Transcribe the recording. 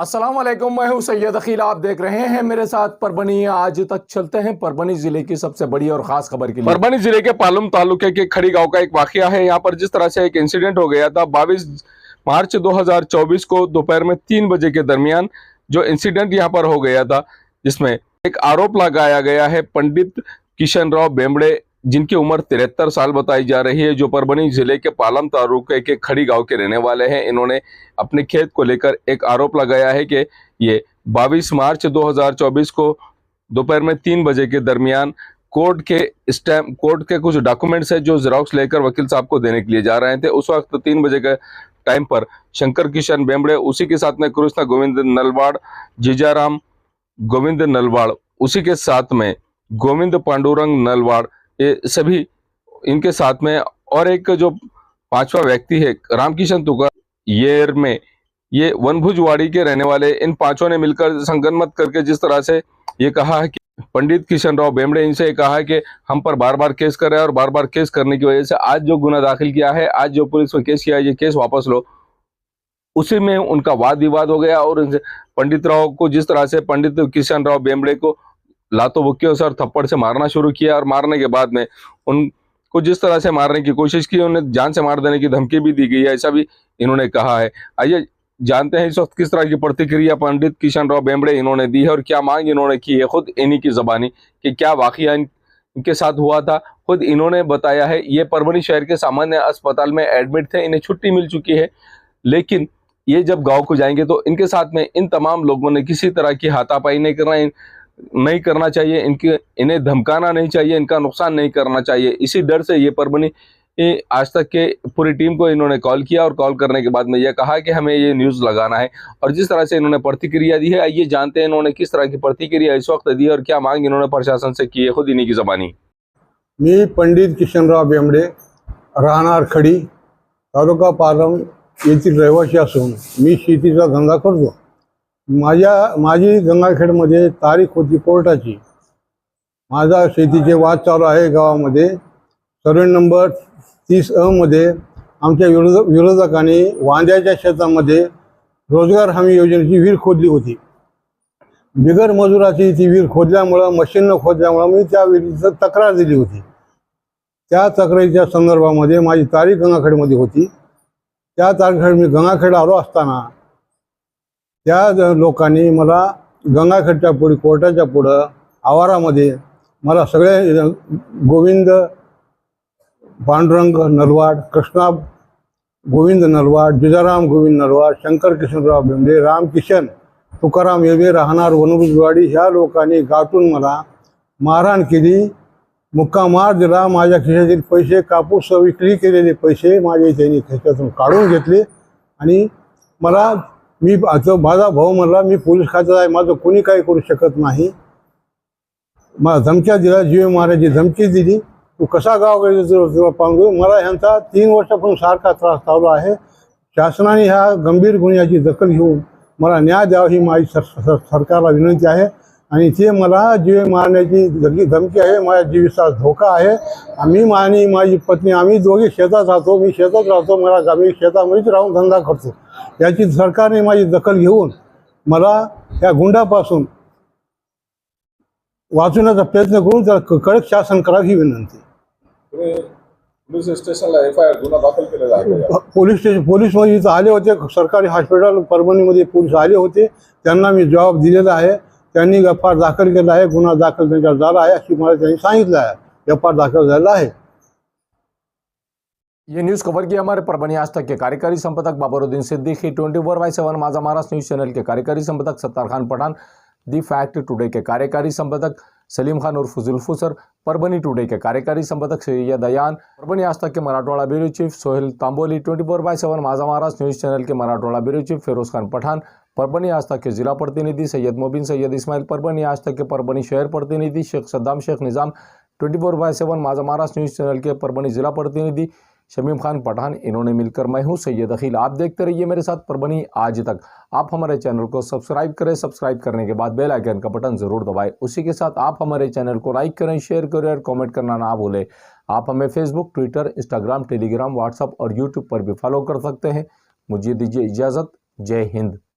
वालेकुम मैं हूँ सैयद अखील आप देख रहे हैं मेरे साथ परभनी। आज तक चलते हैं परभनी ज़िले की सबसे बड़ी और खास खबर के परभणी ज़िले के पालम तालुके के खड़ी गाँव का एक वाकया है। यहाँ पर जिस तरह से एक इंसिडेंट हो गया था 22 मार्च 2024 को दोपहर में तीन बजे के दरमियान जो इंसिडेंट यहाँ पर हो गया था, जिसमें एक आरोप लगाया गया है, पंडित किशन राव बेमड़े जिनकी उम्र तिहत्तर साल बताई जा रही है, जो परभणी ज़िले के पालम तालुके के खड़ी गाँव के रहने वाले हैं। इन्होंने अपने खेत को लेकर एक आरोप लगाया है कि ये 22 मार्च 2024 को दोपहर में तीन बजे के दरमियान कोर्ट के स्टैम्प कोर्ट के कुछ डॉक्यूमेंट्स है जो जेरोक्स लेकर वकील साहब को देने के लिए जा रहे थे। उस वक्त तीन बजे के टाइम पर शंकर किशन बेमड़े उसी के साथ में कृष्णा गोविंद नलवाड़, जीजाराम गोविंद नलवाड़, उसी के साथ में गोविंद पांडुरंग नलवाड़ ये सभी इनके साथ में और एक जो पांचवा व्यक्ति है, रामकिशन तुकर येर में ये वनभुजवाड़ी के रहने वाले इन पाँचों ने मिलकर संगनमत करके जिस तरह से ये कहा है कि पंडित किशन राव बेमड़े इनसे कहा कि हम पर बार बार केस कर रहे हैं और बार बार केस करने की वजह से आज जो गुना दाखिल किया है, आज जो पुलिस में केस किया है, ये केस वापस लो। उसी में उनका वाद विवाद हो गया और पंडित राव को जिस तरह से पंडित किशन राव बेमड़े को लातों बुक्कियों से और थप्पड़ से मारना शुरू किया और मारने के बाद में उनको जिस तरह से मारने की कोशिश की, उन्हें जान से मार देने की धमकी भी दी गई है, ऐसा भी इन्होंने कहा है। आइए, जानते हैं इस वक्त किस तरह की प्रतिक्रिया पंडित किशन राव बेमड़े इन्होंने दी है और क्या मांग इन्होंने की है खुद इन्हीं की जबानी कि क्या वाकया इनके साथ हुआ था? खुद इन्होंने बताया है, ये परभनी शहर के सामान्य अस्पताल में एडमिट थे, इन्हें छुट्टी मिल चुकी है, लेकिन ये जब गाँव को जाएँगे तो इनके साथ में इन तमाम लोगों ने किसी तरह की हाथापाई नहीं करना नहीं करना चाहिए, इनके, इन्हें धमकाना नहीं चाहिए, इनका नुकसान नहीं करना चाहिए। इसी डर से ये पर बनी आज तक के पूरी टीम को इन्होंने कॉल किया और कॉल करने के बाद में यह कहा कि हमें ये न्यूज़ लगाना है। और जिस तरह से इन्होंने प्रतिक्रिया दी है, आइए जानते हैं इन्होंने किस तरह की प्रतिक्रिया इस वक्त दी और क्या मांग इन्होंने प्रशासन से की है। खुद इन्हीं की जबानी। मी पंडित किशनराव बेंबडे राहणार खडी, तालुका पालम येथील रहिवासी मी शेतीचा धंदा करतो. माझ्या माझी गंगाखेडमध्ये तारीख होती कोर्टाची. माझा शेतीचे वाद चालू आहे गावामध्ये. सर्वे नंबर तीस अमध्ये आमच्या विरोध विरोधकांनी वांद्याच्या शेतामध्ये रोजगार हमी योजनेची विहीर खोदली होती. बिगर मजुराची ती विहीर खोदल्यामुळं मशीननं खोदल्यामुळं मी त्या विहिरीचं तक्रार दिली होती. त्या तक्रारीच्या संदर्भामध्ये माझी तारीख गंगाखेडमध्ये होती. त्या तारखेड मी गंगाखेड आलो असताना त्या ज- लोकांनी मला गंगाखेडच्या पुढे कोर्टाच्या पुढं आवारामध्ये मला सगळे गोविंद पांडुरंग नलवाड कृष्णा गोविंद नलवाड जिजाराम गोविंद नलवाड शंकर किशनराव बेंबे रामकिशन तुकाराम येवे राहणार वनरुजवाडी ह्या लोकांनी गाठून मला मारहाण केली. मुक्कामार दिला माझ्या खिशातील पैसे कापूस विक्री केलेले पैसे माझे त्यांनी खिशातून काढून घेतले. आणि मला मी आता माझा भाऊ म्हणला मी पोलीस खात्यात आहे माझं कोणी काही करू शकत नाही. मला धमक्या दिल्या जीव मारायची धमकी दिली. तू कसा गाव तुला पांगू मला ह्यांचा तीन वर्षापासून सारखा त्रास चालू आहे. शासनाने ह्या गंभीर गुन्ह्याची दखल घेऊन मला न्याय द्यावा ही माझी सर- सरकारला विनंती आहे. आणि ते मला जीव मारण्याची धमकी धमकी आहे माझ्या जीविचा धोका आहे. आम्ही आणि माझी पत्नी आम्ही दोघे शेतात राहतो मी शेतात राहतो मला मी शेतामध्येच राहून धंदा करतो. याची सरकारने माझी दखल घेऊन मला या गुंडापासून वाचवण्याचा प्रयत्न करून त्याला क- कडक शासन करावं ही विनंती. पोलीस स्टेशनला एफ आय आर गुन्हा दाखल केलेला आहे. का? पोलीस स्टेशन पोलीसमध्ये इथं आले होते. सरकारी हॉस्पिटल परभणीमध्ये पोलीस आले होते. त्यांना मी जबाब दिलेला आहे. त्यांनी एफ़ आर दाखल केला आहे गुन्हा दाखल त्यांच्यावर झाला आहे अशी मला त्यांनी सांगितलं आहे एफ़ आर दाखल झाला आहे ये न्यूज़ कवर किया हमारे परभनी आज तक के कार्यकारी संपादक Babaruddin Siddiqui, twenty four by seven Majha Maharashtra news channel के कार्यकारी संपादक Sattar Khan Pathan, the fact today के कार्यकारी संपादक सलीम खान उर्फ़ जुल्फू सर परभनी टुडे के कार्यकारी संपादक सैयद दयान, परभनी आज तक के Marathwada bureau chief Sohel Tamboli, twenty four by seven Majha Maharashtra news channel के मराठवाड़ा ब्यूरो चीफ फिरोज खान पठान परभनी आज तक के जिला प्रतिनिधि सैयद मोबिन सैयद इस्माइल परभनी आज तक के परभनी शहर प्रतिनिधि Shaikh Saddam Shaikh Nizam, twenty four by seven Majha Maharashtra news channel के परभनी जिला प्रतिनिधि शमीम खान पठान, इन्होंने मिलकर मैं हूँ सैयद अखिल। आप देखते रहिए मेरे साथ परभनी आज तक। आप हमारे चैनल को सब्सक्राइब करें, सब्सक्राइब करने के बाद बेल आइकन का बटन ज़रूर दबाएँ। उसी के साथ आप हमारे चैनल को लाइक करें, शेयर करें और कमेंट करना ना भूलें। आप हमें Facebook Twitter Instagram Telegram WhatsApp और यूट्यूब पर भी फॉलो कर सकते हैं। मुझे दीजिए इजाज़त। जय हिंद।